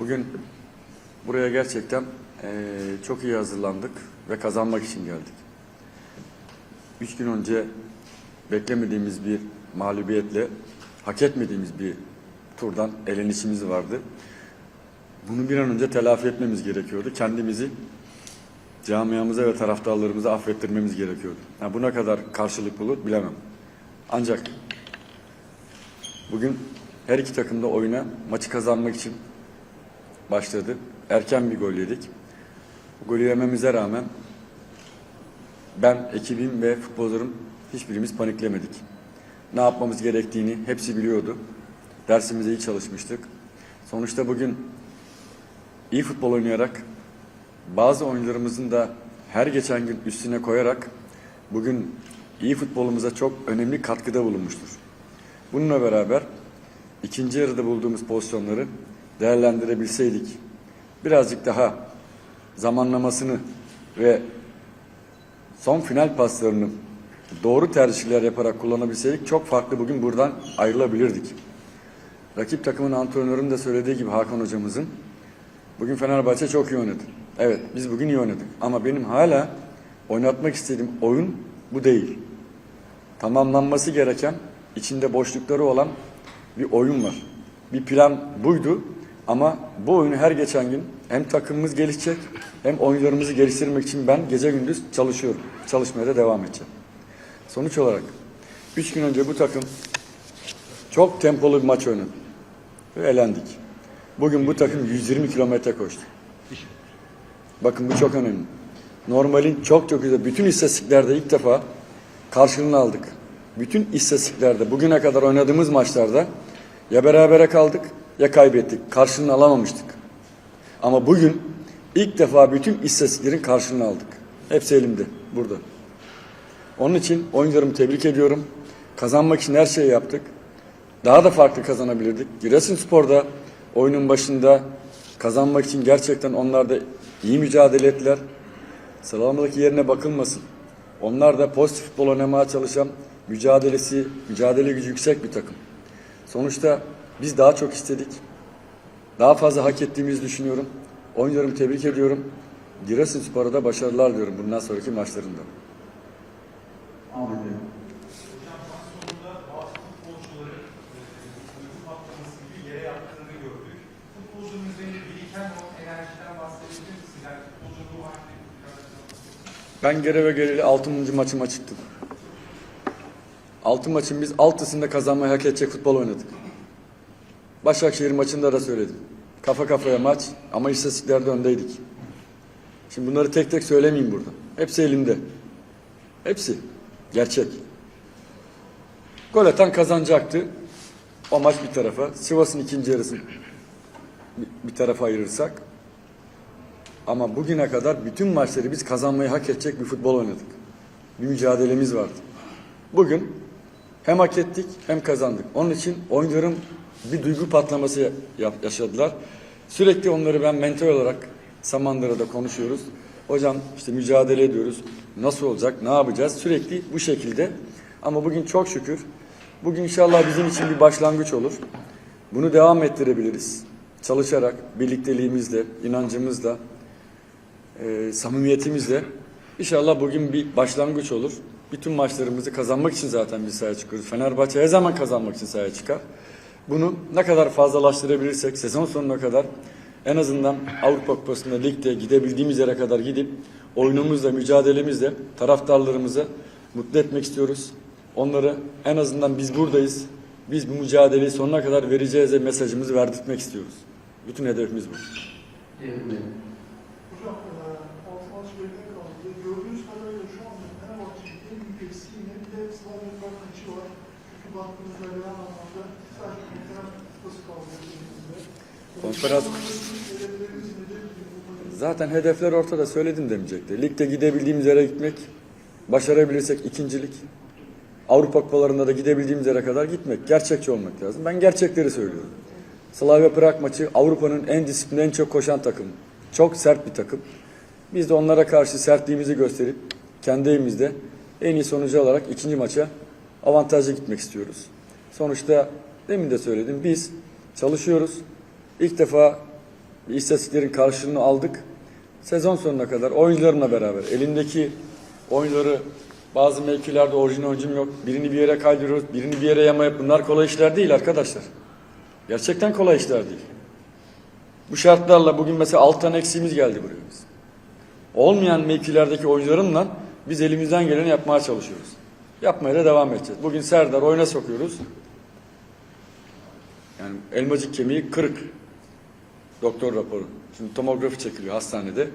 Bugün buraya gerçekten eee, çok iyi hazırlandık ve kazanmak için geldik. Üç gün önce beklemediğimiz bir mağlubiyetle hak etmediğimiz bir turdan elenişimiz vardı. Bunu bir an önce telafi etmemiz gerekiyordu. Kendimizi camiamıza ve taraftarlarımıza affettirmemiz gerekiyordu. Ha, buna kadar karşılık bulur bilemem. Ancak bugün her iki takım da oyuna maçı kazanmak için başladı. Erken bir gol yedik. Golü yememize rağmen ben, ekibim ve futbolcularım hiçbirimiz paniklemedik. Ne yapmamız gerektiğini hepsi biliyordu. Dersimize iyi çalışmıştık. Sonuçta bugün iyi futbol oynayarak bazı oyuncularımızın da her geçen gün üstüne koyarak bugün iyi futbolumuza çok önemli katkıda bulunmuştur. Bununla beraber ikinci yarıda bulduğumuz pozisyonları değerlendirebilseydik, birazcık daha zamanlamasını ve son final paslarını doğru tercihler yaparak kullanabilseydik çok farklı bugün buradan ayrılabilirdik. Rakip takımın antrenörünün de söylediği gibi Hakan hocamızın bugün Fenerbahçe çok iyi oynadı. Evet biz bugün iyi oynadık ama benim hala oynatmak istediğim oyun bu değil. Tamamlanması gereken içinde boşlukları olan bir oyun var. Bir plan buydu ama bu oyunu her geçen gün hem takımımız gelişecek hem oyunlarımızı geliştirmek için ben gece gündüz çalışıyorum. Çalışmaya da devam edeceğim. Sonuç olarak 3 gün önce bu takım çok tempolu bir maç oynadı ve elendik. Bugün bu takım 120 kilometre koştu. Bakın bu çok önemli. Normalin çok çok güzel. Bütün istatistiklerde ilk defa karşılığını aldık. Bütün istatistiklerde bugüne kadar oynadığımız maçlarda ya berabere kaldık ya kaybettik. Karşılığını alamamıştık. Ama bugün ilk defa bütün istatistiklerin karşılığını aldık. Hepsi elimde burada. Onun için oyuncularımı tebrik ediyorum. Kazanmak için her şeyi yaptık. Daha da farklı kazanabilirdik. Giresunspor'da oyunun başında kazanmak için gerçekten onlar da iyi mücadele ettiler. Sıralamadaki yerine bakılmasın. Onlar da pozitif futbol oynamaya çalışan mücadelesi, mücadele gücü yüksek bir takım. Sonuçta biz daha çok istedik. Daha fazla hak ettiğimizi düşünüyorum. Oyuncularımı tebrik ediyorum. Giresunspor'a da başarılar diyorum bundan sonraki maçlarında. Ahmet Ben göreve geleli 6. maçıma çıktım. 6 maçın biz altısında kazanmayı hak edecek futbol oynadık. Başakşehir maçında da söyledim. Kafa kafaya maç ama istatistiklerde öndeydik. Şimdi bunları tek tek söylemeyeyim burada. Hepsi elimde. Hepsi. Gerçek. Gol atan kazanacaktı. O maç bir tarafa. Sivas'ın ikinci yarısını bir- bir tarafa ayırırsak ama bugüne kadar bütün maçları biz kazanmayı hak edecek bir futbol oynadık. Bir mücadelemiz vardı. Bugün hem hak ettik hem kazandık. Onun için oyuncularım bir duygu patlaması ya- yaşadılar. Sürekli onları ben mentor olarak Samandıra'da konuşuyoruz. Hocam işte mücadele ediyoruz. Nasıl olacak? Ne yapacağız? Sürekli bu şekilde. Ama bugün çok şükür bugün inşallah bizim için bir başlangıç olur. Bunu devam ettirebiliriz. Çalışarak, birlikteliğimizle, inancımızla, e, samimiyetimizle inşallah bugün bir başlangıç olur. Bütün maçlarımızı kazanmak için zaten biz sahaya çıkıyoruz. Fenerbahçe her zaman kazanmak için sahaya çıkar. Bunu ne kadar fazlalaştırabilirsek sezon sonuna kadar en azından Avrupa Kupası'nda ligde gidebildiğimiz yere kadar gidip oyunumuzla, mücadelemizle taraftarlarımızı mutlu etmek istiyoruz. Onları en azından biz buradayız. Biz bu mücadeleyi sonuna kadar vereceğiz ve mesajımızı verdirtmek istiyoruz. Bütün hedefimiz bu. Evrim Bey. Hocam, e, altı maç geride kaldı. Gördüğünüz kadarıyla şu anda Fenerbahçe'nin en büyük eksiği yine bir de Slavia Prag maçı var. Çünkü baktığınızda genel anlamda sadece konferans kupası kaldı elimizde. Konferans-? Zaten hedefler ortada söyledim demeyecekti. Ligde gidebildiğimiz yere gitmek, başarabilirsek ikincilik. Avrupa kupalarında da gidebildiğimiz yere kadar gitmek, gerçekçi olmak lazım. Ben gerçekleri söylüyorum. Slavia Prag maçı Avrupa'nın en disiplinli, en çok koşan takımı. Çok sert bir takım. Biz de onlara karşı sertliğimizi gösterip kendi evimizde en iyi sonucu alarak ikinci maça avantajlı gitmek istiyoruz. Sonuçta demin de söyledim biz çalışıyoruz. İlk defa istatistiklerin karşılığını aldık. Sezon sonuna kadar oyuncularımla beraber elindeki oyuncuları bazı mevkilerde orijinal oyuncum yok. Birini bir yere kaydırıyoruz, birini bir yere yamayıp bunlar kolay işler değil arkadaşlar. Gerçekten kolay işler değil. Bu şartlarla bugün mesela 6 tane eksiğimiz geldi buraya biz. Olmayan mevkilerdeki oyuncularımla biz elimizden geleni yapmaya çalışıyoruz. Yapmaya da devam edeceğiz. Bugün Serdar oyuna sokuyoruz. Yani elmacık kemiği kırık. Doktor raporu. Şimdi tomografi çekiliyor hastanede.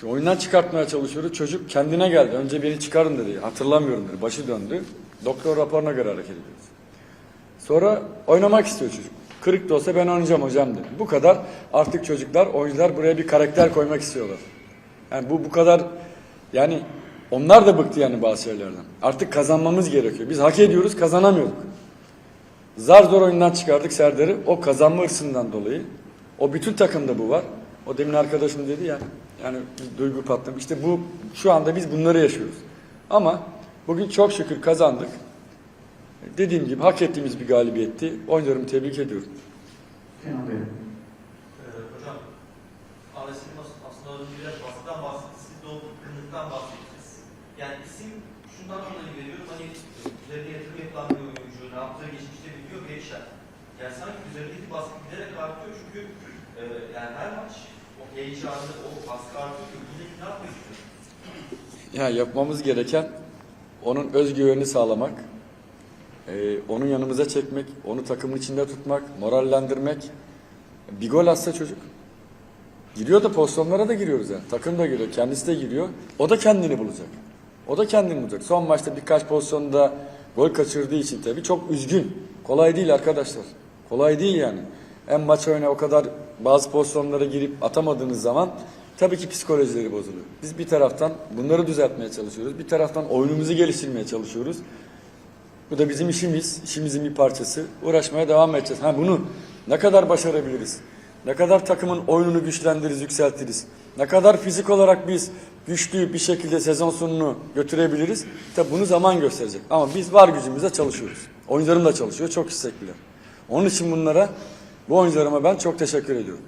Şimdi oyundan çıkartmaya çalışıyoruz. Çocuk kendine geldi. Önce beni çıkarın dedi. Hatırlamıyorum dedi. Başı döndü. Doktor raporuna göre hareket ediyoruz. Sonra oynamak istiyor çocuk. Kırık da olsa ben oynayacağım hocam dedi. Bu kadar artık çocuklar, oyuncular buraya bir karakter koymak istiyorlar. Yani bu bu kadar yani onlar da bıktı yani bazı şeylerden. Artık kazanmamız gerekiyor. Biz hak ediyoruz, kazanamıyorduk. Zar zor oyundan çıkardık Serdar'ı. O kazanma hırsından dolayı. O bütün takımda bu var. O demin arkadaşım dedi ya. Yani duygu patlamış. İşte bu şu anda biz bunları yaşıyoruz. Ama bugün çok şükür kazandık. Dediğim gibi hak ettiğimiz bir galibiyetti. Oyuncularımı tebrik ediyorum. Kenan Bey. Baskı giderek artıyor çünkü e, yani her maç o heyecanlı, o baskı artıyor ki bunu ne yapmak istiyorsunuz? Ya yapmamız gereken onun özgüvenini sağlamak, e, onun yanımıza çekmek, onu takımın içinde tutmak, morallendirmek. Bir gol atsa çocuk. Giriyor da pozisyonlara da giriyoruz yani. Takım da giriyor, kendisi de giriyor. O da kendini bulacak. O da kendini bulacak. Son maçta birkaç pozisyonda gol kaçırdığı için tabii çok üzgün. Kolay değil arkadaşlar. Kolay değil yani. En maç oyuna o kadar bazı pozisyonlara girip atamadığınız zaman tabii ki psikolojileri bozuluyor. Biz bir taraftan bunları düzeltmeye çalışıyoruz. Bir taraftan oyunumuzu geliştirmeye çalışıyoruz. Bu da bizim işimiz, işimizin bir parçası. Uğraşmaya devam edeceğiz. Ha bunu ne kadar başarabiliriz? Ne kadar takımın oyununu güçlendiririz, yükseltiriz? Ne kadar fizik olarak biz güçlü bir şekilde sezon sonunu götürebiliriz? Tabi bunu zaman gösterecek. Ama biz var gücümüzle çalışıyoruz. Oyuncularım da çalışıyor, çok istekliler. Onun için bunlara, bu oyuncularıma ben çok teşekkür ediyorum.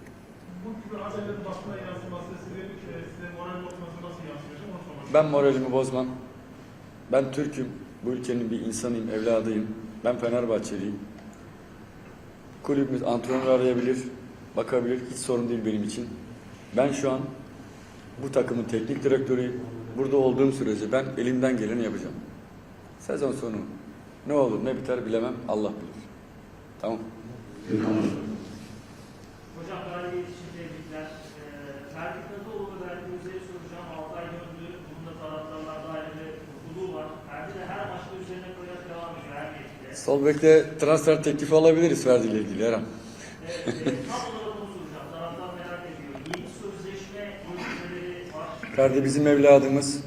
E, Ben moralimi bozmam. Ben Türk'üm. Bu ülkenin bir insanıyım, evladıyım. Ben Fenerbahçeliyim. Kulübümüz antrenör arayabilir, bakabilir. Hiç sorun değil benim için. Ben şu an bu takımın teknik direktörüyüm. Burada olduğum sürece ben elimden geleni yapacağım. Sezon sonu ne olur ne biter bilemem. Allah bilir. Tamam. Gökhan Bey. Hocam galibiyet için tebrikler. Ee, Ferdi Kadıoğlu ve Ferdi Üzer'i soracağım. Altay döndü. Bunun da taraftarlar dairede mutluluğu var. Ferdi de her maçta üzerine koyarak devam ediyor her geçti. Sol bekte transfer teklifi alabiliriz Ferdi ile ilgili her an. Evet, e. Ferdi bizim evladımız.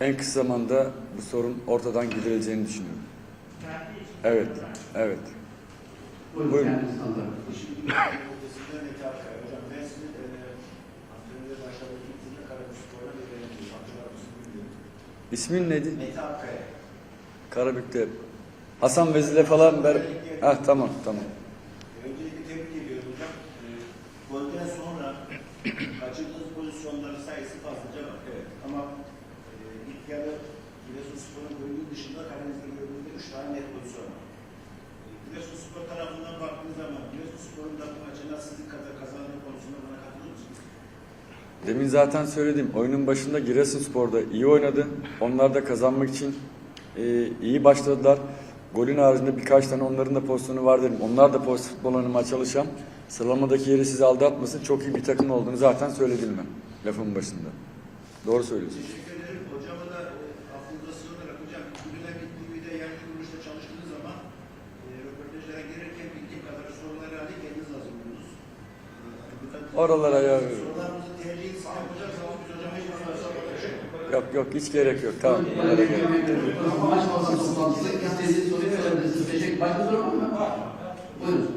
En kısa zamanda bu sorun ortadan giderileceğini düşünüyorum. Ferdi için. Evet, evet. Buyurun, Buyurun. sizi e. İsmin neydi? Mete Akkaya. Karabük'te. Hasan Vezile falan ber. Ha tamam tamam. Öncelikle tebrik ediyorum hocam. Golden sonra kaçırdığınız pozisyonların sayısı fazlaca var. Evet. Ama e, ilk yarı Giresunspor'un golünün dışında kalenizde gördüğünüzde 3 tane net pozisyon var. E, Giresunspor tarafından baktığınız zaman Giresunspor'un da bu maçına sizin kadar kazandığı konusunda bana katılır mısınız? Demin zaten söyledim. Oyunun başında Giresunspor'da iyi oynadı. Onlar da kazanmak için e, iyi başladılar. Golün haricinde birkaç tane onların da pozisyonu var dedim. Onlar da pozitif futbol oynamaya çalışan. Sıralamadaki yeri sizi aldatmasın. Çok iyi bir takım olduğunu zaten söyledim ben. Lafımın başında. Doğru söylüyorsun. Teşekkür ederim. Hocama da e, affınıza sığınarak hocam Gülen TV'de yargı kuruluşta çalıştığınız zaman e, röportajlara bildiğim kadar soruları hani kendiniz hazırlıyorsunuz. E, Oralara ya. Sorularımızı tercihini size yapacaksanız biz hocama hiç sorarsak Yok yok hiç gerek yok. Tamam. Bunlara gerek yok. Maç basın toplantısı istediğiniz soruyu sorabilirsiniz. Teşekkür Başka soru var mı? Buyurun.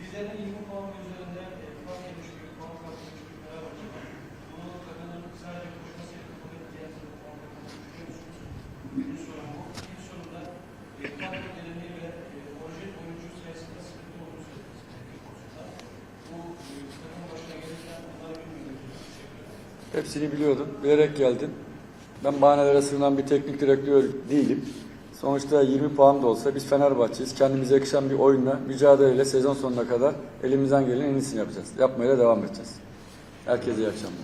Bizlerin 20 puan üzerinde e, puan yemiş gibi puan kapmış bir Fenerbahçe var. Bunu takımın sadece koşması yapıp diğer türlü puan kapmış düşünüyor musunuz? Bir sorum bu. İkinci sorum da e, kadro derinliği ve e, orijinal oyuncu sayısında sıkıntı Hepsini biliyordum. Bilerek geldim. Ben bahanelere sığınan bir teknik direktör değilim. Sonuçta 20 puan da olsa biz Fenerbahçe'yiz. Kendimize yakışan bir oyunla, mücadeleyle sezon sonuna kadar elimizden gelenin en iyisini yapacağız. Yapmaya da devam edeceğiz. Herkese iyi akşamlar.